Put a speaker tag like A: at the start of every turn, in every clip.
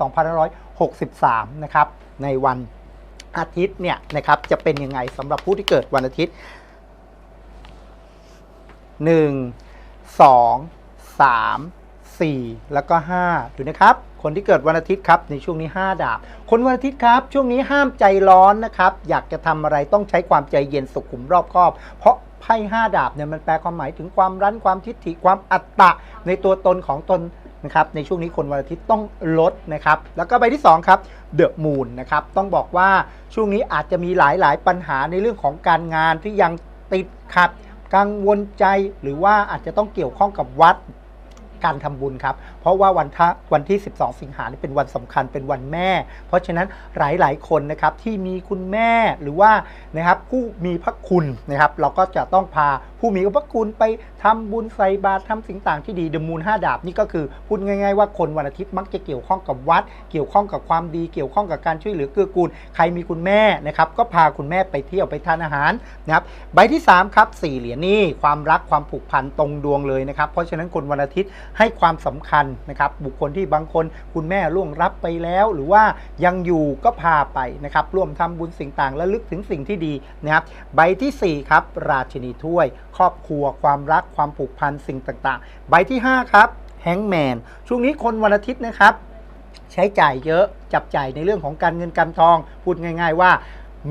A: 2563 นะครับ ในวันอาทิตย์เนี่ยนะครับจะเป็นยังไงสำหรับผู้ที่เกิดวันอาทิตย์ 1 2 3 4 แล้วก็ 5 ดูนะครับ คนที่เกิดวันอาทิตย์ครับในช่วงนี้ 5 ดาบ คนวันอาทิตย์ครับ ช่วงนี้ห้ามใจร้อนนะครับ อยากจะทำอะไรต้องใช้ความใจเย็นสุขุมรอบคอบ เพราะไพ่5ดาบเนี่ยมันแปลความหมายถึงความรั้นความทิฏฐิความอัตตะในตัวตนของตน นะครับในช่วงนี้คนวันอาทิตย์ต้องลดนะครับแล้วก็ใบที่2ครับเดอะมูนนะครับต้องบอกว่าช่วงนี้อาจจะมีหลายๆ ปัญหาในเรื่องของการงานที่ยังติดขัดกังวลใจหรือว่าอาจจะต้องเกี่ยวข้องกับวัดการทำบุญครับ เพราะว่าวันทะวันที่ 12 สิงหาเป็นวันสำคัญเป็นวันแม่ เพราะฉะนั้นหลายๆคนนะครับที่มีคุณแม่หรือว่านะครับผู้มีพระคุณนะครับเราก็จะต้องพาผู้มีพระคุณไปทำบุญใส่บาตรทำสิ่งต่างที่ดีเดมูล5ดาบนี่ก็คือพูดง่าย ๆ ว่าคนวันอาทิตย์มักจะเกี่ยวข้องกับวัด เกี่ยวข้องกับความดีเกี่ยวข้องกับการช่วยเหลือเกื้อกูล ใครมีคุณแม่นะครับก็พาคุณแม่ไปเที่ยวไปทานอาหารนะครับใบที่3ครับสี่เหรียญนี่ความรักความผูกพันตรงดวงเลยนะครับเพราะฉะนั้นคนวันอาทิตย์ให้ความสำคัญนะครับบุคคลที่บางคนคุณแม่ล่วงรับไปแล้ว หรือว่ายังอยู่ก็พาไปนะครับร่วมทำบุญสิ่งต่างและลึกถึงสิ่งที่ดีนะครับใบทีสี่ 4 ครับ ราชินีถ้วย ครอบครัว ความรักความผูกพันสิ่งต่างๆ ใบที่ 5 ครับแฮงแมนช่วงนี้คนวันอาทิตย์นะครับ ใช้จ่ายเยอะจับจ่ายในเรื่องของการเงินการทอง พูดง่าย ๆว่า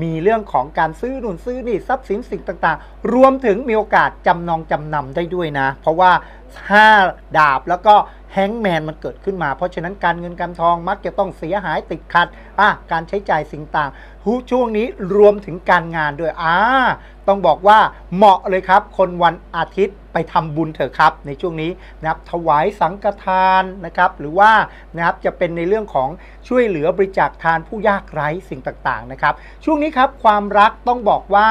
A: มีเรื่องของการซื้อนู่นซื้อนี่ทรัพย์สินสิ่งต่างๆ รวมถึงมีโอกาสจำนองจำนำได้ด้วยนะ เพราะว่า 5 ดาบแล้วก็ แฮงแมนมันเกิดขึ้นมา เพราะฉะนั้นการเงินการทองมักจะต้องเสียหายติดขัดอะการใช้จ่ายสิ่งต่างหูช่วงนี้รวมถึงการงานด้วยอ่าต้องบอกว่าเหมาะเลยครับ คนวันอาทิตย์ไปทำบุญเถอะครับ ในช่วงนี้นะครับถวายสังฆทานนะครับ หรือว่านะครับจะเป็นในเรื่องของช่วยเหลือบริจาคทานผู้ยากไร้สิ่งต่างๆนะครับ ช่วงนี้ครับความรักต้องบอกว่า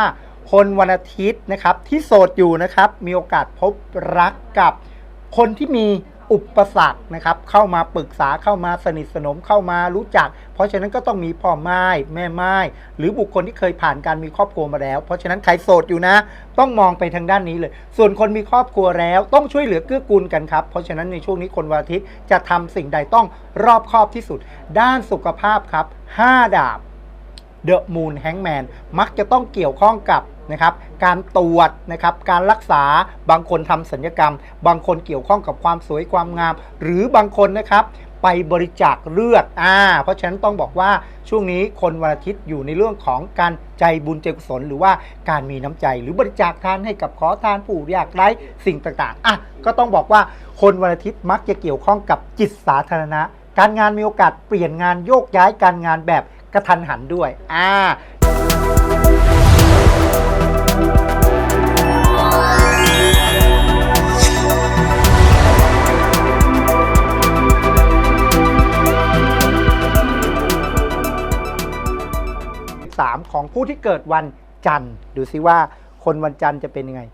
A: คนวันอาทิตย์นะครับที่โสดอยู่นะครับมีโอกาสพบรักกับคนที่มี อุปสรรคนะครับเข้ามาปรึกษาเข้ามาสนิทสนมเข้ามารู้จัก เพราะฉะนั้นก็ต้องมีพ่อไม้แม่ไม้หรือบุคคลที่เคยผ่านการมีครอบครัวมาแล้ว เพราะฉะนั้นใครโสดอยู่นะ ต้องมองไปทางด้านนี้เลย ส่วนคนมีครอบครัวแล้วต้องช่วยเหลือเกื้อกูลกันครับเพราะฉะนั้นในช่วงนี้คนวันอาทิตย์จะทำสิ่งใดต้องรอบคอบที่สุด ด้านสุขภาพครับ 5 ดาบเดอะมูนแฮงแมนมักจะต้องเกี่ยวข้องกับ นะครับการตรวจนะครับการรักษาบางคนทำสัญญกรรม บางคนเกี่ยวข้องกับความสวยความงาม หรือบางคนนะครับไปบริจาคเลือดอ่าเพราะฉะนั้นต้องบอกว่าช่วงนี้คนวันอาทิตย์อยู่ในเรื่องของการใจบุญใจกุศลหรือว่าการมีน้ำใจ หรือบริจาคทานให้กับขอทานผู้ยากไร้สิ่งต่างๆอะก็ต้องบอกว่าคนวันอาทิตย์มักจะเกี่ยวข้องกับจิตสาธารณะ การงานมีโอกาสเปลี่ยนงานโยกย้ายการงานแบบกระทันหันด้วยอ่า 3 ของผู้ที่เกิดวันจันทร์ ดูซิว่าคนวันจันทร์จะเป็นยังไง 1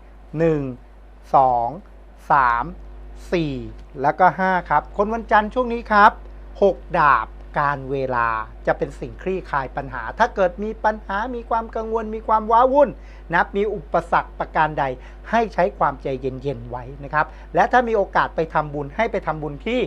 A: 2 3 4 แล้วก็ 5 ครับ คนวันจันทร์ช่วงนี้ครับ 6 ดาบการเวลาจะเป็นสิ่งคลี่คลายปัญหา ถ้าเกิดมีปัญหามีความกังวล มีความว้าวุ่น นับมีอุปสรรคประการใด ให้ใช้ความใจเย็นๆไว้นะครับ และถ้ามีโอกาสไปทำบุญให้ไปทำบุญที่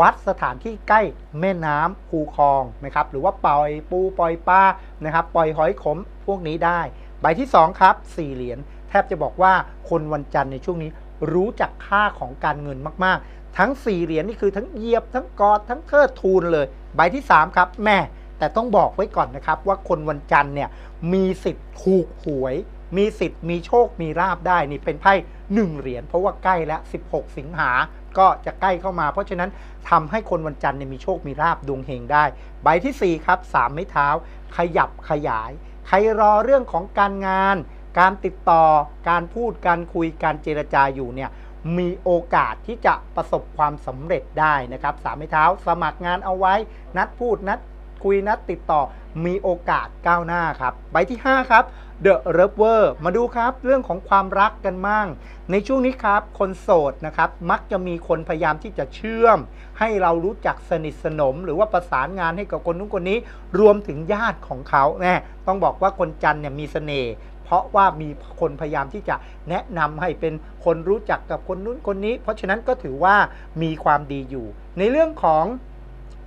A: วัดสถานที่ใกล้แม่น้ำคูคลองนะครับหรือว่าปล่อยปูปล่อยปลานะครับปล่อยหอยขมพวกนี้ได้ ใบที่ 2 ครับสี่เหรียญแทบจะบอกว่าคนวันจันทร์ในช่วงนี้รู้จักค่าของการเงินมากๆ ทั้งสี่เหรียญนี่คือทั้งเหยียบทั้งกอดทั้งเทิดทูนเลย ใบที่ 3 ครับ แม่แต่ต้องบอกไว้ก่อนนะครับว่าคนวันจันทร์เนี่ยมีสิทธิ์ถูกหวยมีสิทธิ์มีโชคมีลาบได้นี่เป็นไพ่หนึ่งเหรียญเพราะว่าใกล้แล้ว16 สิงหา ก็จะใกล้เข้ามา เพราะฉะนั้นทำให้คนวันจันทร์เนี่ยมีโชคมีลาบดวงเฮงได้ ใบทีสี่ 4 ครับ3ไม้เท้า ขยับขยาย ใครรอเรื่องของการงาน การติดต่อการพูดการคุยการเจรจาอยู่เนี่ยมีโอกาสที่จะประสบความสำเร็จได้นะครับสามไม้เท้า สมัครงานเอาไว้ นัดพูดนัด คุยนัดติดต่อมีโอกาสก้าวหน้าครับ ใบที่ 5 ครับ The r e v e r มาดูครับเรื่องของความรักกันมั่ง ในช่วงนี้ครับ คนโสดนะครับ มักจะมีคนพยายามที่จะเชื่อม ให้เรารู้จักสนิทสนม หรือว่าประสานงานให้กับคนนู้นคนนี้ รวมถึงญาติของเขาแน่ต้องบอกว่าคนจันเนี่ยมีเสน่ห์เพราะว่ามีคนพยายามที่จะแนะนำให้เป็นคนรู้จักกับคนนู้นคนนี้ เพราะฉะนั้นก็ถือว่ามีความดีอยู่ ในเรื่องของ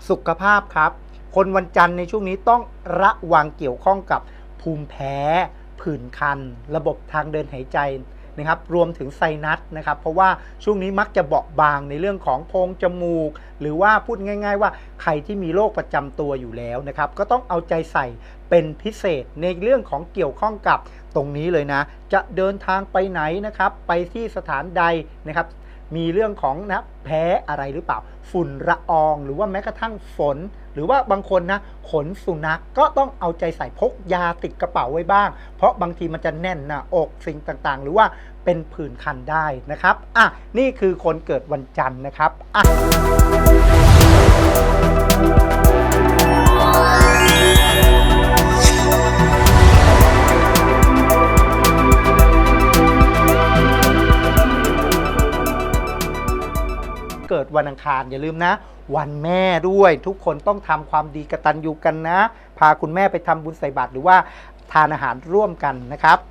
A: สุขภาพครับ คนวันจันทร์ในช่วงนี้ต้องระวังเกี่ยวข้องกับภูมิแพ้ผื่นคัน ระบบทางเดินหายใจนะครับรวมถึงไซนัสนะครับเพราะว่าช่วงนี้มักจะเบาบางในเรื่องของโพรงจมูก หรือว่าพูดง่าย ๆ ว่าใครที่มีโรคประจำตัวอยู่แล้วนะครับก็ต้องเอาใจใส่เป็นพิเศษในเรื่องของเกี่ยวข้องกับตรงนี้เลยนะ จะเดินทางไปไหนนะครับไปที่สถานใดนะครับมีเรื่องของนะแพ้อะไรหรือเปล่า ฝุ่นละออง หรือว่าแม้กระทั่งฝน หรือว่าบางคนนะขนสุนัขก็ต้องเอาใจใส่พกยาติดกระเป๋าไว้บ้าง เพราะบางทีมันจะแน่นหนะอกสิ่งต่างๆ หรือว่าเป็นผื่นคันได้นะครับอะนี่คือคนเกิดวันจันทร์นะครับอะเกิดวันอังคารอย่าลืมนะ วันแม่ด้วย ทุกคนต้องทำความดีกระตัญญูกันนะ พาคุณแม่ไปทำบุญใส่บาตรหรือว่าทานอาหารร่วมกันนะครับ 3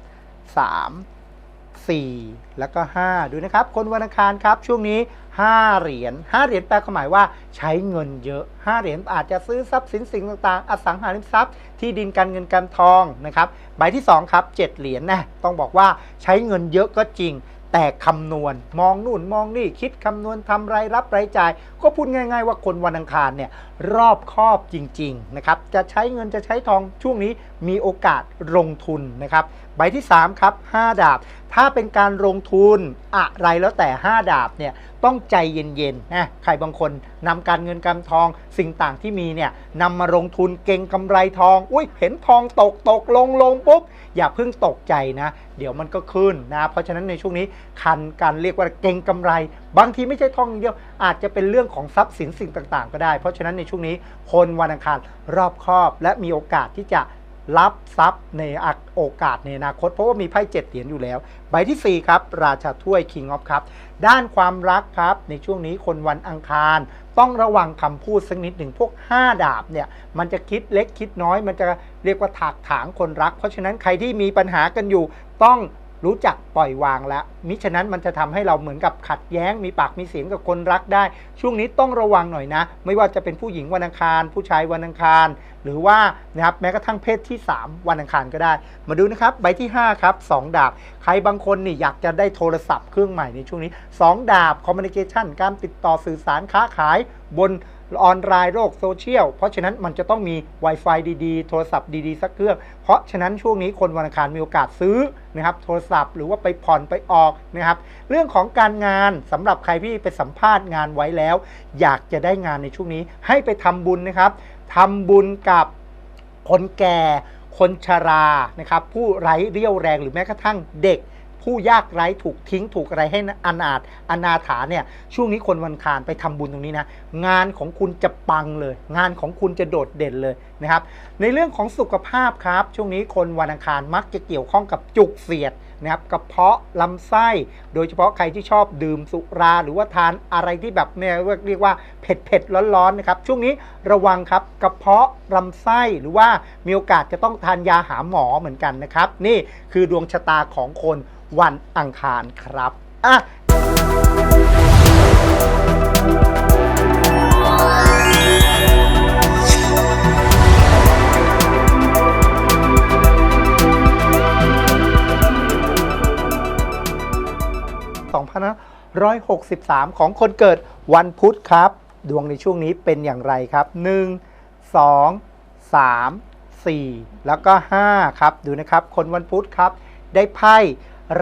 A: 4 แล้วก็ 5 ดูนะครับ คนวันอังคารครับ ช่วงนี้ 5 เหรียญ5เหรียญแปลความหมายว่าใช้เงินเยอะ 5 เหรียญอาจจะซื้อทรัพย์สินสิ่งต่างๆ อสังหาริมทรัพย์ที่ดินการเงินการทองนะครับ ใบที่ 2 ครับ 7 เหรียญนะต้องบอกว่าใช้เงินเยอะก็จริง แต่คำนวณมองนู่นมองนี่คิดคำนวณทำรายรับรายจ่าย ก็พูดง่าย ๆ ว่าคนวันอังคารเนี่ยรอบคอบจริง ๆ นะครับ จะใช้เงินจะใช้ทองช่วงนี้ มีโอกาสลงทุนนะครับ ใบที่ 3 ครับ 5 ดาบ ถ้าเป็นการลงทุนอะไรแล้วแต่ 5 ดาบเนี่ยต้องใจเย็นๆนะใครบางคนนำการเงินการทองสิ่งต่างที่มีเนี่ยนำมาลงทุนเก่งกำไรทอง อุ้ยเห็นทองตกตกลงลงปุ๊บ อย่าเพิ่งตกใจนะ เดี๋ยวมันก็ขึ้นนะ เพราะฉะนั้นในช่วงนี้คันการเรียกว่าเก่งกำไร บางทีไม่ใช่ทองอย่างเดียว อาจจะเป็นเรื่องของทรัพย์สินสิ่งต่างๆ ก็ได้ เพราะฉะนั้นในช่วงนี้คนวันอังคารรอบคอบและมีโอกาสที่จะ รับทรัพย์ในโอกาสในอนาคต เพราะว่ามีไพ่เจ็ดเหรียญอยู่แล้ว ใบที่ 4 ครับ ราชาถ้วย King of ครับ ด้านความรักครับ ในช่วงนี้คนวันอังคาร ต้องระวังคำพูดสักนิดหนึ่งพวก 5 ดาบเนี่ยมันจะคิดเล็กคิดน้อย มันจะเรียกว่าถากถางคนรัก เพราะฉะนั้นใครที่มีปัญหากันอยู่ต้อง รู้จักปล่อยวางแล้ว มิฉะนั้นมันจะทำให้เราเหมือนกับขัดแย้ง มีปากมีเสียงกับคนรักได้ ช่วงนี้ต้องระวังหน่อยนะ ไม่ว่าจะเป็นผู้หญิงวันอังคาร ผู้ชายวันอังคาร หรือว่านะครับแม้กระทั่งเพศที่ 3 วันอังคารก็ได้ มาดูนะครับใบที่5ครับ2ดาบ ใครบางคนนี่อยากจะได้โทรศัพท์เครื่องใหม่ในช่วงนี้ 2 ดาบคอมมิ n นิเคชันการติดต่อสื่อสารค้าขายบน ออนไลน์โลกโซเชียล เพราะฉะนั้นมันจะต้องมี Wi-Fi ดีๆ โทรศัพท์ดีๆ สักเครื่อง เพราะฉะนั้นช่วงนี้คนวันอังคารมีโอกาสซื้อนะครับโทรศัพท์หรือว่าไปผ่อนไปออกนะครับเรื่องของการงานสำหรับใครที่ไปสัมภาษณ์งานไว้แล้ว อยากจะได้งานในช่วงนี้ ให้ไปทำบุญนะครับทำบุญกับคนแก่ คนชรานะครับผู้ไร้เรี่ยวแรงหรือแม้กระทั่งเด็ก ผู้ยากไร้ถูกทิ้งถูกอะไรให้อนาถอนาถาเนี่ยช่วงนี้คนวันอังคารไปทำบุญตรงนี้นะงานของคุณจะปังเลย งานของคุณจะโดดเด่นเลยนะครับ ในเรื่องของสุขภาพครับ ช่วงนี้คนวันอังคารมักจะเกี่ยวข้องกับจุกเสียดนะครับกระเพาะลำไส้ โดยเฉพาะใครที่ชอบดื่มสุราหรือว่าทานอะไรที่แบบเนี่ยเรียกว่าเผ็ดเผ็ดๆร้อนๆนะครับช่วงนี้ระวังครับกระเพาะลำไส้หรือว่ามีโอกาสจะต้องทานยาหาหมอเหมือนกันนะครับ นี่คือดวงชะตาของคน วันอังคารครับอะ2563 ของคนเกิดวันพุธครับ ดวงในช่วงนี้เป็นอย่างไรครับ 1 2 3 4 แล้วก็ 5 ครับ ดูนะครับ คนวันพุธครับ ได้ไพ่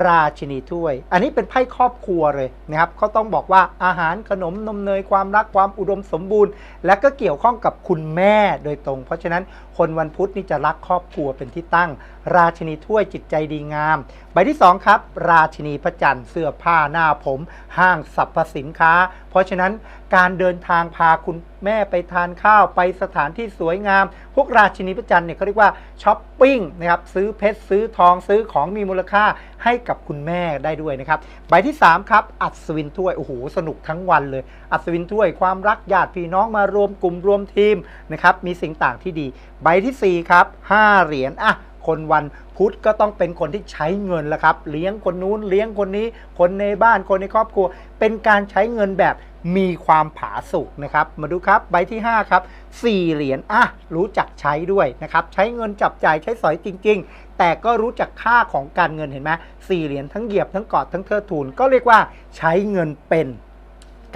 A: ราชินีถ้วย อันนี้เป็นไพ่ครอบครัวเลยนะครับเขาต้องบอกว่าอาหารขนมนมเนยความรักความอุดมสมบูรณ์ และก็เกี่ยวข้องกับคุณแม่โดยตรง เพราะฉะนั้นคนวันพุธนี่จะรักครอบครัวเป็นที่ตั้งราชินีถ้วยจิตใจดีงาม ใบที่ 2 ครับ ราชินีพระจันทร์เสื้อผ้าหน้าผม ห้างสรรพสินค้า เพราะฉะนั้นการเดินทางพาคุณแม่ไปทานข้าวไปสถานที่สวยงาม พวกราชินีพระจันทร์เนี่ยเขาเรียกว่าช้อปปิ้งนะครับซื้อเพชรซื้อทองซื้อของมีมูลค่าให้กับคุณแม่ได้ด้วยนะครับใบที่ 3 ครับ อัศวินถ้วยโอ้โหสนุกทั้งวันเลย อัศวินถ้วยความรักญาติพี่น้องมารวมกลุ่มรวมทีมนะครับมีสิ่งต่างที่ดี ใบทีสี่4 ครับ5เหรียญอะ คนวันพุธก็ต้องเป็นคนที่ใช้เงินแล้วครับ เลี้ยงคนนู้นเลี้ยงคนนี้ คนในบ้านคนในครอบครัว เป็นการใช้เงินแบบมีความผาสุกนะครับ มาดูครับใบที่ 5 ครับ 4 เหรียญอะรู้จักใช้ด้วยนะครับ ใช้เงินจับจ่ายใช้สอยจริง ๆ แต่ก็รู้จักค่าของการเงินเห็นไหมสี่เหรียญทั้งเหยียบทั้งกอดทั้งเทิดทูนก็เรียกว่าใช้เงินเป็น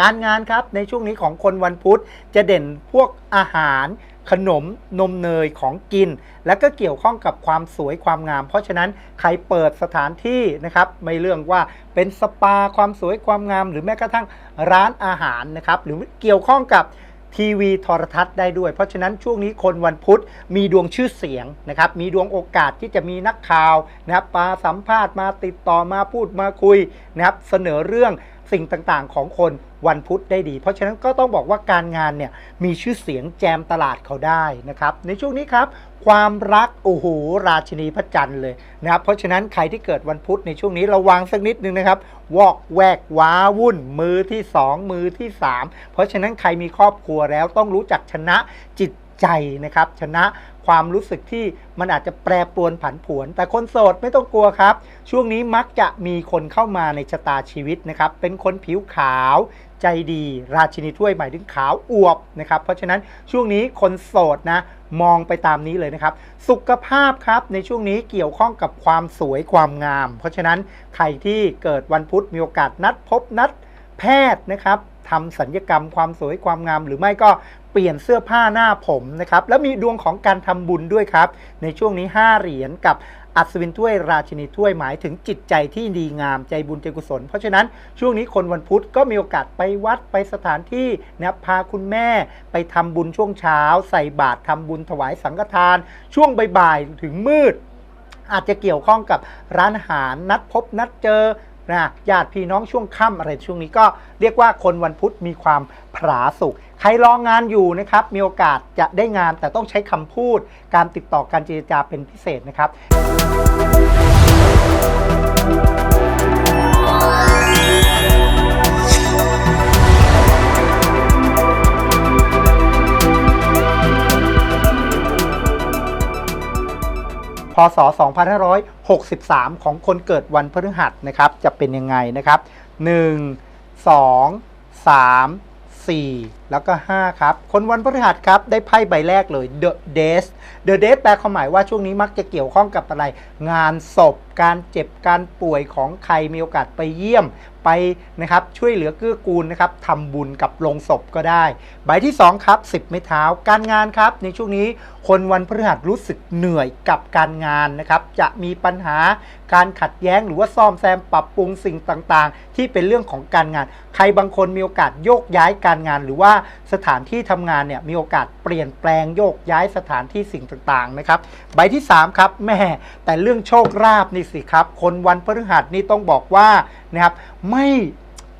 A: การงานครับในช่วงนี้ของคนวันพุธจะเด่นพวกอาหาร ขนมนมเนยของกิน และก็เกี่ยวข้องกับความสวยความงาม เพราะฉะนั้นใครเปิดสถานที่นะครับไม่เรื่องว่าเป็นสปาความสวยความงาม หรือแม้กระทั่งร้านอาหารนะครับหรือเกี่ยวข้องกับทีวีโทรทัศน์ได้ด้วย เพราะฉะนั้นช่วงนี้คนวันพุธมีดวงชื่อเสียงนะครับมีดวงโอกาสที่จะมีนักข่าวนะครับมาสัมภาษณ์มาติดต่อมาพูดมาคุยนะครับเสนอเรื่องสิ่งต่างๆของคน วันพุธได้ดี เพราะฉะนั้นก็ต้องบอกว่าการงานเนี่ยมีชื่อเสียงแจมตลาดเขาได้นะครับ ในช่วงนี้ครับ ความรักโอ้โหราชินีพระจันทร์เลยนะครับ เพราะฉะนั้นใครที่เกิดวันพุธในช่วงนี้ระวังสักนิดนึงนะครับ วอกแวกว้าวุ่น มือที่ 2 มือที่ 3 เพราะฉะนั้นใครมีครอบครัวแล้วต้องรู้จักชนะจิตใจนะครับชนะความรู้สึกที่มันอาจจะแปรปรวนผันผวน แต่คนโสดไม่ต้องกลัวครับ ช่วงนี้มักจะมีคนเข้ามาในชะตาชีวิตนะครับ เป็นคนผิวขาว ใจดีราชินีถ้วยหมายถึงขาวอวบนะครับ เพราะฉะนั้นช่วงนี้คนโสดนะมองไปตามนี้เลยนะครับ สุขภาพครับในช่วงนี้เกี่ยวข้องกับความสวยความงาม เพราะฉะนั้นใครที่เกิดวันพุธมีโอกาสนัดพบนัดแพทย์นะครับทำสัญญกรรมความสวยความงาม หรือไม่ก็เปลี่ยนเสื้อผ้าหน้าผมนะครับ แล้วมีดวงของการทำบุญด้วยครับ ในช่วงนี้ 5 เหรียญกับ อัศวินถ้วยราชินีถ้วยหมายถึงจิตใจที่ดีงามใจบุญใจกุศล เพราะฉะนั้นช่วงนี้คนวันพุธก็มีโอกาสไปวัดไปสถานที่นับพาคุณแม่ไปทำบุญช่วงเช้า ใส่บาตรทำบุญถวายสังฆทาน ช่วงบ่ายๆถึงมืด อาจจะเกี่ยวข้องกับร้านอาหารนัดพบนัดเจอ นะญาติพี่น้องช่วงค่ำอะไรช่วงนี้ก็เรียกว่าคนวันพุธมีความผาสุกใครรองงานอยู่นะครับ มีโอกาสจะได้งานแต่ต้องใช้คำพูด การติดต่อการเจรจาเป็นพิเศษนะครับ พศ 2563 ของคนเกิดวันพฤหัสนะครับ จะเป็นยังไงนะครับ 1 2 3 4แล้วก็ 5 ครับ คนวันพฤหัสครับ ได้ไพ่ใบแรกเลย The Death The Death แปลความหมายว่าช่วงนี้มักจะเกี่ยวข้องกับอะไร งานศพ การเจ็บการป่วยของใครมีโอกาสไปเยี่ยมไปนะครับช่วยเหลือเกื้อกูลนะครับทำบุญกับโลงศพก็ได้ ใบที่ 2 ครับ 10 ไม้เท้า การงานครับ ในช่วงนี้คนวันพฤหัสรู้สึกเหนื่อยกับการงานนะครับ จะมีปัญหาการขัดแย้งหรือว่าซ่อมแซมปรับปรุงสิ่งต่างๆ ที่เป็นเรื่องของการงาน ใครบางคนมีโอกาสโยกย้ายการงานหรือว่าสถานที่ทำงานเนี่ยมีโอกาสเปลี่ยนแปลงโยกย้ายสถานที่สิ่งต่างๆนะครับ ใบที่ 3 ครับแม่แต่เรื่องโชคลาภนี่สิครับ คนวันพฤหัสนี่ต้องบอกว่านะครับไม่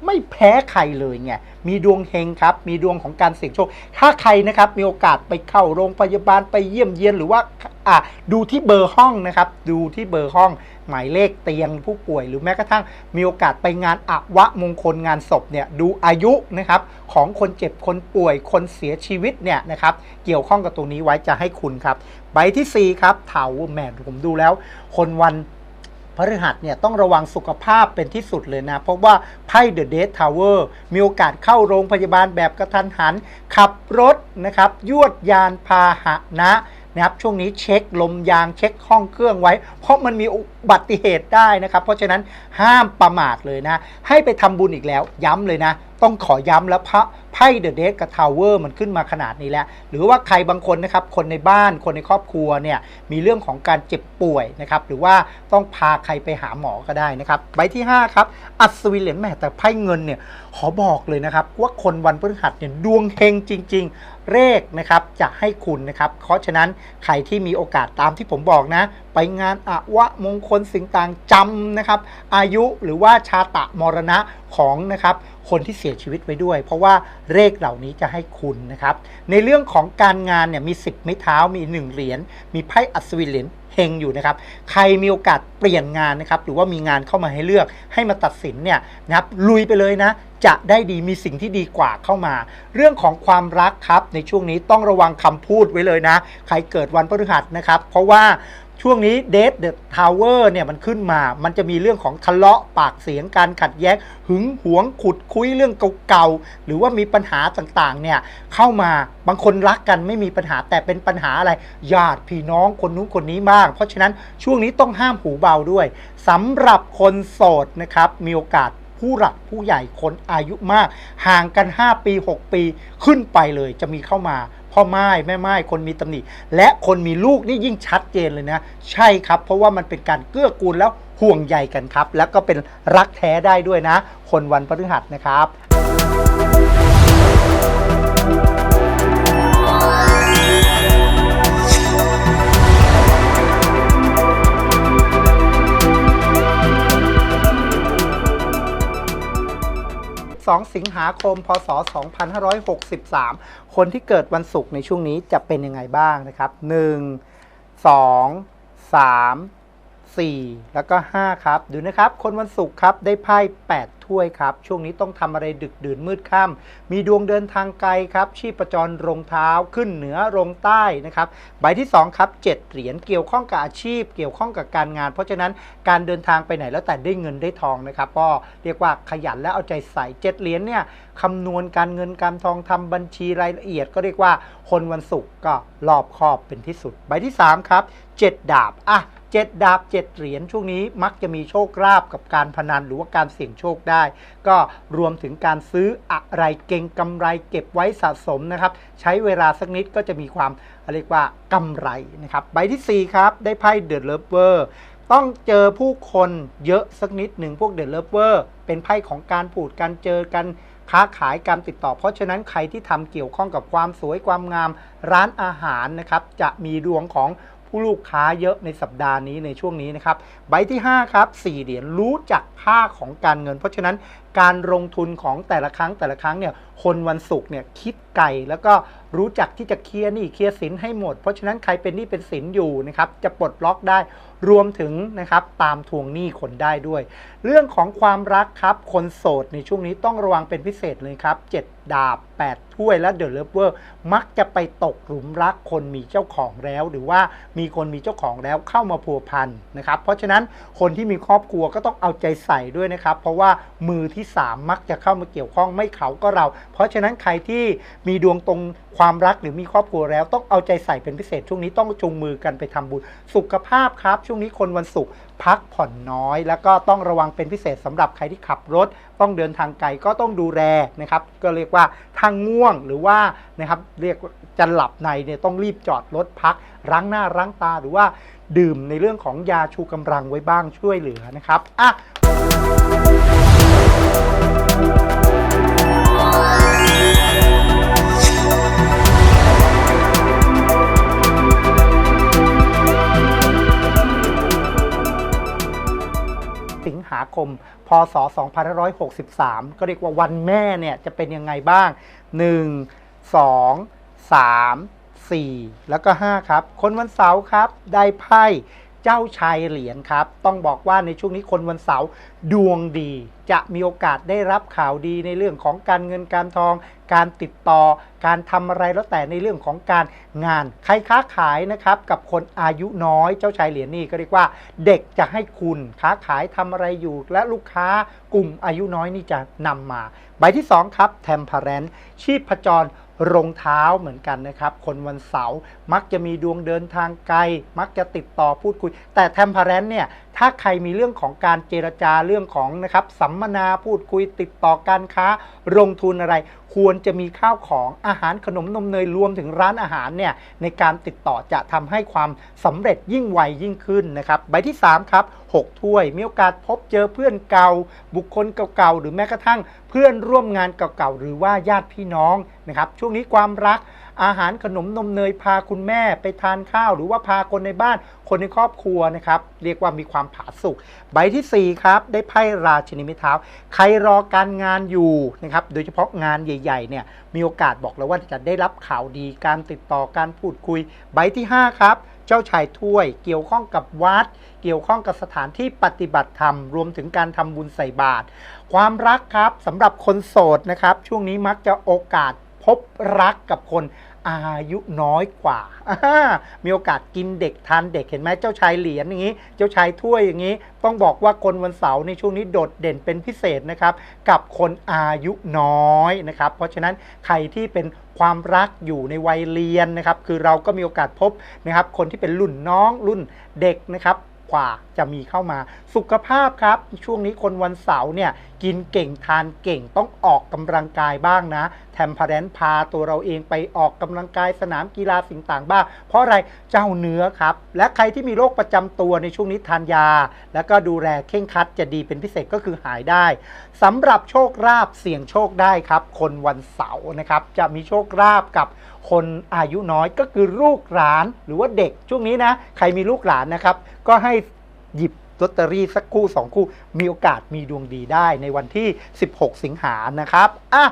A: ไม่แพ้ใครเลยไง มีดวงเฮงครับ มีดวงของการเสี่ยงโชค ถ้าใครนะครับมีโอกาสไปเข้าโรงพยาบาลไปเยี่ยมเยียนหรือว่าอะดูที่เบอร์ห้องนะครับ ดูที่เบอร์ห้อง หมายเลขเตียงผู้ป่วย หรือแม้กระทั่งมีโอกาสไปงานอวะมงคลงานศพเนี่ยดูอายุนะครับของคนเจ็บคนป่วยคนเสียชีวิตเนี่ยนะครับเกี่ยวข้องกับตรงนี้ไว้จะให้คุณครับใบทีสี่4ครับเถาแหมผมดูแล้ว คนวันพฤหัสเนี่ยต้องระวังสุขภาพเป็นที่สุดเลยนะ เพราะว่าไพ่เดอะเดททาวเวอร์มีโอกาสเข้าโรงพยาบาลแบบกระทันหัน ขับรถนะครับ ยวดยานพาหนะ นะครับช่วงนี้เช็คลมยางเช็คห้องเครื่องไว้ เพราะมันมีอุบัติเหตุได้นะครับ เพราะฉะนั้นห้ามประมาทเลยนะ ให้ไปทำบุญอีกแล้วย้ำเลยนะต้องขอย้ำแล้วพระไพ่เดอะเดทกับทาวเวอร์มันขึ้นมาขนาดนี้แล้ว หรือว่าใครบางคนนะครับ คนในบ้านคนในครอบครัวเนี่ยมีเรื่องของการเจ็บป่วยนะครับ หรือว่าต้องพาใครไปหาหมอก็ได้นะครับใบที่ 5 ครับ อัศวินเหรียญแม่แต่ไพ่เงินเนี่ยขอบอกเลยนะครับ ว่าคนวันพฤหัสเนี่ยดวงเฮงจริง ๆ เลขนะครับจะให้คุณนะครับ เพราะฉะนั้นใครที่มีโอกาสตามที่ผมบอกนะ ไปงานอวะมงคลสิ่งต่างจำนะครับ อายุหรือว่าชาตะมรณะของนะครับคนที่เสียชีวิตไว้ด้วย เพราะว่าเลขเหล่านี้จะให้คุณนะครับ ในเรื่องของการงานเนี่ยมี 10 ไม้เท้ามี 1 เหรียญมีไพ่อัศวินเหรียญเฮงอยู่นะครับ ใครมีโอกาสเปลี่ยนงานนะครับ หรือว่ามีงานเข้ามาให้เลือกให้มาตัดสินเนี่ยนะครับลุยไปเลยนะ จะได้ดีมีสิ่งที่ดีกว่าเข้ามา เรื่องของความรักครับ ในช่วงนี้ต้องระวังคำพูดไว้เลยนะ ใครเกิดวันพฤหัสนะครับ เพราะว่า ช่วงนี้เดทเดอะทาวเวอร์เนี่ยมันขึ้นมา มันจะมีเรื่องของทะเลาะปากเสียงการขัดแย้ง หึงหวงขุดคุยเรื่องเก่าๆ หรือว่ามีปัญหาต่างๆ เนี่ยเข้ามาบางคนรักกันไม่มีปัญหาแต่เป็นปัญหาอะไร ญาติพี่น้องคนนู้นคนนี้บ้างเพราะฉะนั้นช่วงนี้ต้องห้ามหูเบาด้วยสำหรับคนโสดนะครับมีโอกาสผู้หลักผู้ใหญ่คนอายุมาก ห่างกัน 5 ปี 6 ปีขึ้นไปเลยจะมีเข้ามา พ่อไม้แม่ไม้คนมีตำหนิและคนมีลูกนี่ยิ่งชัดเจนเลยนะ ใช่ครับ เพราะว่ามันเป็นการเกื้อกูลแล้วห่วงใยกันครับ แล้วก็เป็นรักแท้ได้ด้วยนะ คนวันพฤหัสนะครับ 2 สิงหาคม พศ 2563 คนที่เกิดวันศุกร์ในช่วงนี้จะเป็นยังไงบ้างนะครับ 1 2 3 4 แล้วก็ 5 ครับ ดูนะครับ คนวันศุกร์ครับได้ไพ่8 ถ้วยครับ ช่วงนี้ต้องทำอะไรดึกดื่นมืดค่ำมีดวงเดินทางไกลครับชีพจรลงเท้าขึ้นเหนือลงใต้นะครับใบที่2ครับ7เหรียญเกี่ยวข้องกับอาชีพ เกี่ยวข้องกับการงาน เพราะฉะนั้นการเดินทางไปไหนแล้วแต่ได้เงินได้ทองนะครับก็เรียกว่าขยันและเอาใจใส่7เหรียญเนี่ยคำนวณการเงินการทองทำบัญชีรายละเอียด ก็เรียกว่าคนวันศุกร์ก็รอบคอบเป็นที่สุด ใบที่3ครับ 7 ดาบ อะเจ็ดดาบเจ็ดเหรียญช่วงนี้มักจะมีโชคลาภกับการพนันหรือว่าการเสี่ยงโชคได้ ก็รวมถึงการซื้ออะไรเก่งกำไรเก็บไว้สะสมนะครับ ใช้เวลาสักนิดก็จะมีความเรียกว่ากำไรนะครับ ใบที่ 4 ครับ ได้ไพ่เดอะเลเวอร์ต้องเจอผู้คนเยอะสักนิดหนึ่งพวกเดอะเลเวอร์เป็นไพ่ของการพูดการเจอกันค้าขายการติดต่อ เพราะฉะนั้นใครที่ทำเกี่ยวข้องกับความสวยความงามร้านอาหารนะครับ จะมีดวงของ ผู้ลูกค้าเยอะในสัปดาห์นี้ในช่วงนี้นะครับใบที่ 5 ครับ 4 เหรียญรู้จักค่าของการเงิน เพราะฉะนั้น การลงทุนของแต่ละครั้งแต่ละครั้งเนี่ยคนวันศุกร์เนี่ยคิดไกลแล้วก็รู้จักที่จะเคลียร์หนี้เคลียร์สินให้หมด เพราะฉะนั้นใครเป็นหนี้เป็นสินอยู่นะครับจะปลดล็อกได้รวมถึงนะครับตามทวงหนี้คนได้ด้วย เรื่องของความรักครับ คนโสดในช่วงนี้ต้องระวังเป็นพิเศษเลยครับ 7 ดาบ 8 ถ้วยและเดอะเลเวอร์มักจะไปตกหลุมรักคนมีเจ้าของแล้ว หรือว่ามีคนมีเจ้าของแล้วเข้ามาพัวพันนะครับเพราะฉะนั้นคนที่มีครอบครัวก็ต้องเอาใจใส่ด้วยนะครับ เพราะว่ามือที่3มักจะเข้ามาเกี่ยวข้องไม่เขาก็เรา เพราะฉะนั้นใครที่มีดวงตรงความรักหรือมีครอบครัวแล้ว ต้องเอาใจใส่เป็นพิเศษช่วงนี้ต้องจูงมือกันไปทำบุญ สุขภาพครับ ช่วงนี้คนวันศุกร์พักผ่อนน้อย แล้วก็ต้องระวังเป็นพิเศษสำหรับใครที่ขับรถ ต้องเดินทางไกลก็ต้องดูแลนะครับก็เรียกว่าทางง่วงหรือว่านะครับเรียกจะหลับในเนี่ยต้องรีบจอดรถพักล้างหน้าล้างตาหรือว่าดื่มในเรื่องของยาชูกำลังไว้บ้างช่วยเหลือนะครับอะ หาคม พศ 2563 ก็เรียกว่าวันแม่เนี่ยจะเป็นยังไงบ้าง 1 2 3 4 แล้วก็ 5 ครับ คนวันเสาร์ครับ ได้ไพ่ เจ้าชายเหรียญครับ ต้องบอกว่าในช่วงนี้คนวันเสาร์ดวงดี จะมีโอกาสได้รับข่าวดีในเรื่องของการเงินการทอง การติดต่อ การทำอะไรแล้วแต่ในเรื่องของการงาน ใครค้าขายนะครับกับคนอายุน้อยเจ้าชายเหรียญนี่ก็เรียกว่า เด็กจะให้คุณค้าขายทำอะไรอยู่ และลูกค้ากลุ่มอายุน้อยนี่จะนำมา ใบที่ 2 ครับแทมเพเรนชีพจร รองเท้าเหมือนกันนะครับ คนวันเสาร์มักจะมีดวงเดินทางไกล มักจะติดต่อพูดคุย แต่แทมพเรนเนี่ยถ้าใครมีเรื่องของการเจรจาเรื่องของนะครับสัมมนาพูดคุยติดต่อการค้าลงทุนอะไร ควรจะมีข้าวของอาหารขนมนมเนยรวมถึงร้านอาหารเนี่ยในการติดต่อจะทำให้ความสำเร็จยิ่งไวยิ่งขึ้นนะครับใบที่ 3 ครับ 6 ถ้วย มีโอกาสพบเจอเพื่อนเก่า บุคคลเก่าๆ หรือแม้กระทั่งเพื่อนร่วมงานเก่าๆ หรือว่าญาติพี่น้องนะครับช่วงนี้ความรัก อาหารขนมนมเนยพาคุณแม่ไปทานข้าว หรือว่าพาคนในบ้านคนในครอบครัวนะครับ เรียกว่ามีความผาสุกใบทีสี่4 ครับ ได้ไพ่ราชินีม้เท้า ใครรอการงานอยู่นะครับโดยเฉพาะงานใหญ่ๆเนี่ยมีโอกาสบอกแล้วว่าจะได้รับข่าวดีการติดต่อการพูดคุย ใบที่ 5 ครับเจ้าชายถ้วยเกี่ยวข้องกับวัด เกี่ยวข้องกับสถานที่ปฏิบัติธรรม รวมถึงการทำบุญใส่บาตรความรักครับสำหรับคนโสดนะครับ ช่วงนี้มักจะโอกาส พบรักกับคนอายุน้อยกว่าามีโอกาสกินเด็กทานเด็กเห็นไหมเจ้าชายเหรียญอย่างนี้ เจ้าชายถ้วยอย่างนี้ ต้องบอกว่าคนวันเสาร์ในช่วงนี้โดดเด่นเป็นพิเศษนะครับ กับคนอายุน้อยนะครับ เพราะฉะนั้นใครที่เป็นความรักอยู่ในวัยเรียนนะครับ คือเราก็มีโอกาสพบนะครับ คนที่เป็นรุ่นน้องรุ่นเด็กนะครับ กว่าจะมีเข้ามา สุขภาพครับ ช่วงนี้คนวันเสาร์เนี่ย กินเก่งทานเก่งต้องออกกำลังกายบ้างนะแทมพาแรนพาตัวเราเองไปออกกำลังกายสนามกีฬาสิ่งต่างบ้าง เพราะอะไรเจ้าเนื้อครับ และใครที่มีโรคประจำตัวในช่วงนี้ทานยา แล้วก็ดูแลเข่งคัดจะดีเป็นพิเศษก็คือหายได้สำหรับโชคลาภเสี่ยงโชคได้ครับ คนวันเสาร์นะครับจะมีโชคลาภกับ คนอายุน้อยก็คือลูกหลานหรือว่าเด็กช่วงนี้นะ ใครมีลูกหลานนะครับ ก็ให้หยิบลอตเตอรี่สักคู่สองคู่ มีโอกาสมีดวงดีได้ในวันที่ 16 สิงหานะครับอะ